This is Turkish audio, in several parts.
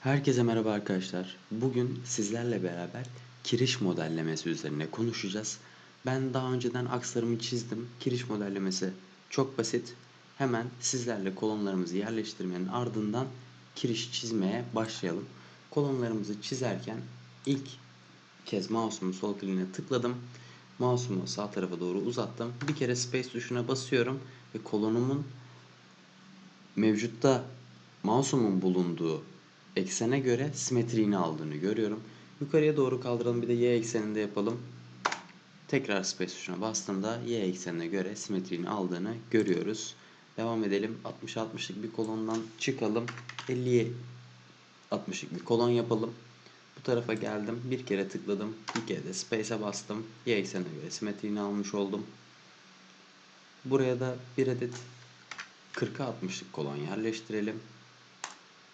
Herkese merhaba arkadaşlar. Bugün sizlerle beraber kiriş modellemesi üzerine konuşacağız. Ben daha önceden akslarımı çizdim. Kiriş modellemesi çok basit. Hemen sizlerle kolonlarımızı yerleştirmenin ardından kiriş çizmeye başlayalım. Kolonlarımızı çizerken ilk kez mouse'umu sol kliğine tıkladım. Mouse'umu sağ tarafa doğru uzattım. Bir kere space tuşuna basıyorum ve kolonumun mevcutta mouse'umun bulunduğu eksene göre simetriğini aldığını görüyorum. Yukarıya doğru kaldıralım bir de y ekseninde yapalım. Tekrar space tuşuna bastığımda y eksenine göre simetriğini aldığını görüyoruz. Devam edelim. 60-60'lık bir kolondan çıkalım. 50'ye 60'lık bir kolon yapalım. Bu tarafa geldim. Bir kere tıkladım. Bir kere de space'e bastım. Y eksenine göre simetriğini almış oldum. Buraya da bir adet 40'a 60'lık kolon yerleştirelim.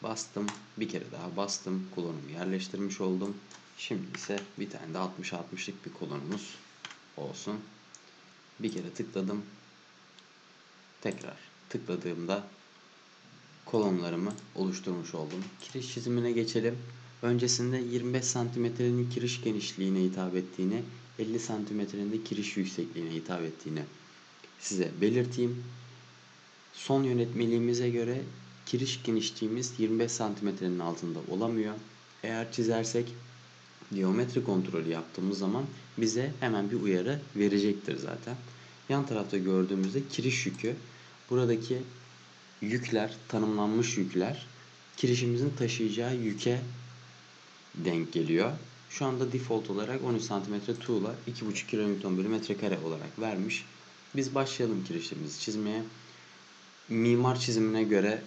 Bastım. Bir kere daha bastım. Kolonumu yerleştirmiş oldum. Şimdi ise bir tane de 60'a 60'lık bir kolonumuz olsun. Bir kere tıkladım. Tekrar tıkladığımda kolonlarımı oluşturmuş oldum. Kiriş çizimine geçelim. Öncesinde 25 santimetrenin kiriş genişliğine hitap ettiğini, 50 santimetrenin de kiriş yüksekliğine hitap ettiğini size belirteyim. Son yönetmeliğimize göre kiriş genişliğimiz 25 santimetrenin altında olamıyor. Eğer çizersek geometri kontrolü yaptığımız zaman bize hemen bir uyarı verecektir zaten. Yan tarafta gördüğümüzde kiriş yükü. Buradaki yükler, tanımlanmış yükler kirişimizin taşıyacağı yüke denk geliyor. Şu anda default olarak 13 cm tuğla 2,5 kN bölü metrekare olarak vermiş. Biz başlayalım kirişlerimizi çizmeye. Mimar çizimine göre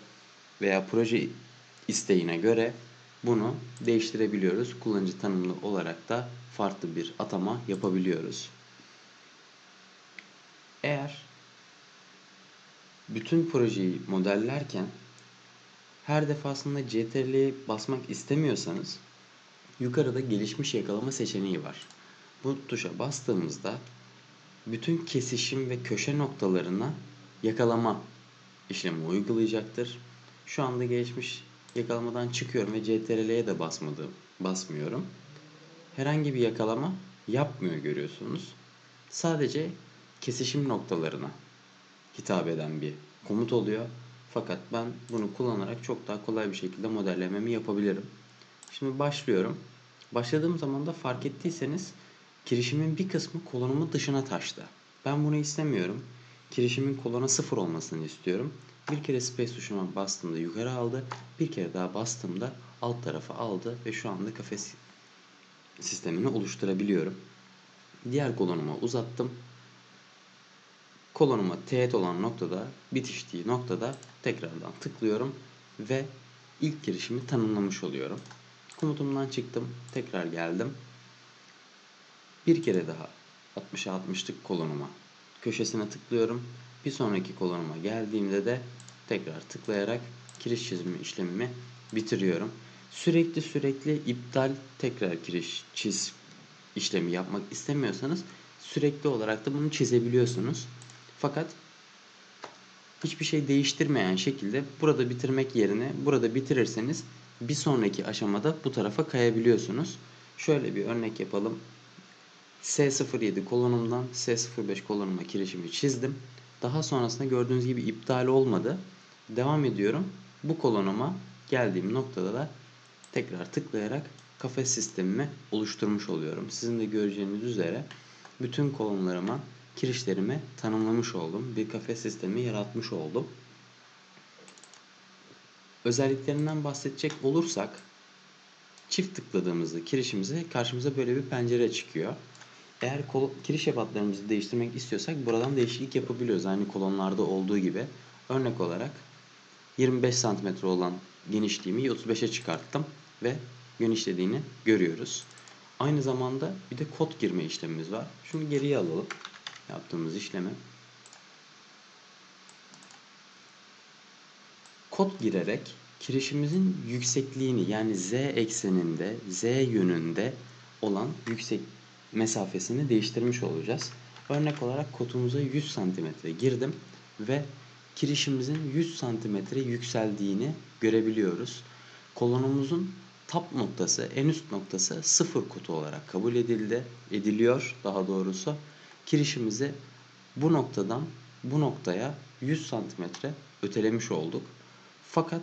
veya proje isteğine göre bunu değiştirebiliyoruz. Kullanıcı tanımlı olarak da farklı bir atama yapabiliyoruz. Eğer bütün projeyi modellerken her defasında CTRL'ye basmak istemiyorsanız yukarıda gelişmiş yakalama seçeneği var. Bu tuşa bastığımızda bütün kesişim ve köşe noktalarına yakalama işlemi uygulayacaktır. Şu anda gelişmiş yakalamadan çıkıyorum ve CTRL'ye de basmadım, basmıyorum. Herhangi bir yakalama yapmıyor görüyorsunuz. Sadece kesişim noktalarına hitap eden bir komut oluyor. Fakat ben bunu kullanarak çok daha kolay bir şekilde modellememi yapabilirim. Şimdi başlıyorum. Başladığım zaman da fark ettiyseniz kirişimin bir kısmı kolonumun dışına taştı. Ben bunu istemiyorum. Kirişimin kolona sıfır olmasını istiyorum. Bir kere space tuşuna bastığımda yukarı aldı. Bir kere daha bastığımda alt tarafa aldı ve şu anda kafes sistemini oluşturabiliyorum. Diğer kolonuma uzattım. Kolonuma teğet olan noktada, bitiştiği noktada tekrardan tıklıyorum ve ilk girişimi tanımlamış oluyorum. Komutumdan çıktım, tekrar geldim. Bir kere daha 60'a 60'lık kolonuma köşesine tıklıyorum. Bir sonraki kolonuma geldiğimde de tekrar tıklayarak kiriş çizimi işlemimi bitiriyorum. Sürekli sürekli iptal tekrar kiriş çiz işlemi yapmak istemiyorsanız sürekli olarak da bunu çizebiliyorsunuz. Fakat hiçbir şey değiştirmeyen şekilde burada bitirmek yerine burada bitirirseniz bir sonraki aşamada bu tarafa kayabiliyorsunuz. Şöyle bir örnek yapalım. S07 kolonumdan S05 kolonuma kirişimi çizdim. Daha sonrasında gördüğünüz gibi iptal olmadı. Devam ediyorum. Bu kolonuma geldiğim noktada da tekrar tıklayarak kafes sistemimi oluşturmuş oluyorum. Sizin de göreceğiniz üzere bütün kolonlarıma, kirişlerimi tanımlamış oldum. Bir kafes sistemi yaratmış oldum. Özelliklerinden bahsedecek olursak çift tıkladığımızda kirişimize karşımıza böyle bir pencere çıkıyor. Eğer kol, kiriş ebatlarımızı değiştirmek istiyorsak buradan değişiklik yapabiliyoruz. Aynı kolonlarda olduğu gibi. Örnek olarak 25 cm olan genişliğimi 35'e çıkarttım ve genişlediğini görüyoruz. Aynı zamanda bir de kod girme işlemimiz var. Şunu geriye alalım. Yaptığımız işlemi. Kod girerek kirişimizin yüksekliğini yani z ekseninde, z yönünde olan yüksek mesafesini değiştirmiş olacağız. Örnek olarak kodumuza 100 cm girdim ve kirişimizin 100 cm yükseldiğini görebiliyoruz. kolonumuzun tap noktası, en üst noktası sıfır kutu olarak kabul edildi, ediliyor daha doğrusu. Kirişimizi bu noktadan bu noktaya 100 santimetre ötelemiş olduk. Fakat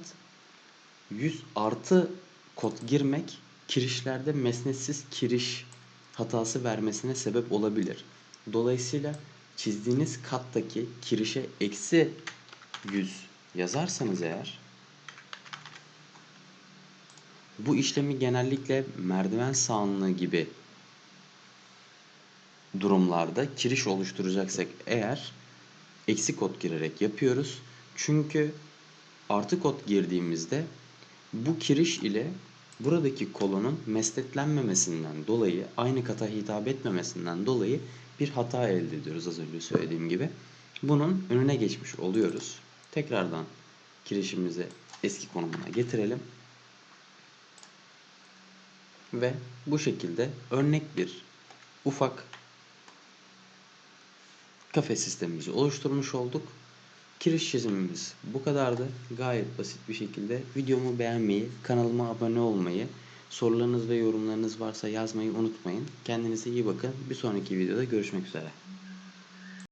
100 artı kod girmek kirişlerde mesnetsiz kiriş hatası vermesine sebep olabilir. Dolayısıyla çizdiğiniz kattaki kirişe eksi 100 yazarsanız eğer bu işlemi genellikle merdiven sağanlığı gibi durumlarda kiriş oluşturacaksak eğer eksi kod girerek yapıyoruz. Çünkü artı kod girdiğimizde bu kiriş ile buradaki kolonun mesnetlenmemesinden dolayı aynı kata hitap etmemesinden dolayı bir hata elde ediyoruz az önce söylediğim gibi. Bunun önüne geçmiş oluyoruz. Tekrardan kirişimizi eski konumuna getirelim. Ve bu şekilde örnek bir ufak kafe sistemimizi oluşturmuş olduk. Kiriş çizimimiz bu kadardı. Gayet basit bir şekilde videomu beğenmeyi, kanalıma abone olmayı, sorularınız ve yorumlarınız varsa yazmayı unutmayın. Kendinize iyi bakın. Bir sonraki videoda görüşmek üzere.